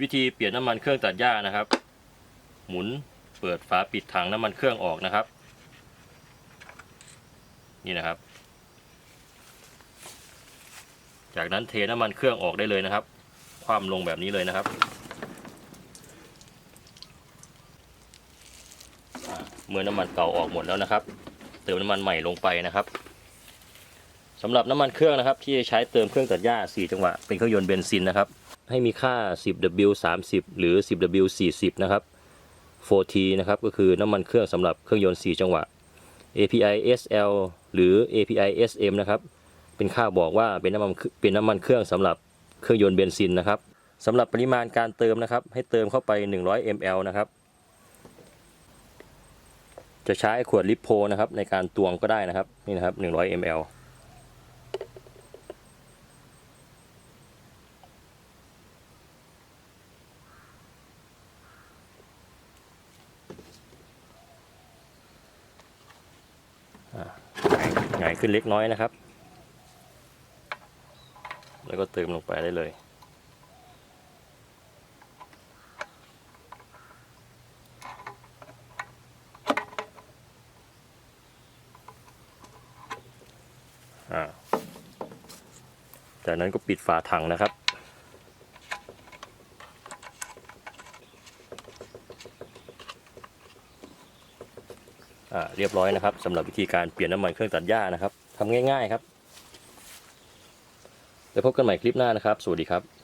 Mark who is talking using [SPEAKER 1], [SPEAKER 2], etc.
[SPEAKER 1] วิธีเปลี่ยนน้ำมันเครื่องตัดหญ้านะครับ หมุนเปิดฝาปิดถังน้ำมันเครื่องออกนะครับ นี่นะครับ จากนั้นเทน้ำมันเครื่องออกได้เลยนะครับ คว่ำลงแบบนี้เลยนะครับ เมื่อน้ำมันเก่าออกหมดแล้วนะครับ เติมน้ำมันใหม่ลงไปนะครับ สำหรับน้ำมันเครื่องนะครับ ที่ใช้เติมเครื่องตัดหญ้า 4 จังหวะ เป็นเครื่องยนต์เบนซินนะครับ ให้มีค่า 10W 30 หรือ 10W 40 นะครับ 4T นะครับก็คือน้ำมันเครื่องสำหรับเครื่องยนต์ 4 จังหวะ API SL หรือ API SM นะครับเป็นค่าบอกว่าเป็นน้ำมันเป็นน้ำมันเครื่องสำหรับเครื่องยนต์เบนซินนะครับสำหรับปริมาณการเติมนะครับ ให้เติมเข้าไป 100 ml นะครับ จะใช้ขวดลิปโพนะครับในการตวงก็ได้นะครับนี่นะครับ 100 ml หงายขึ้นเล็กน้อยนะครับ แล้วก็เติมลงไปได้เลย จากนั้นก็ปิดฝาถังนะครับ เรียบร้อยนะครับสำหรับวิธีการเปลี่ยนน้ำมันเครื่องตัดหญ้านะครับทำง่าย ๆครับ แล้วพบกันใหม่คลิปหน้านะครับ สวัสดีครับ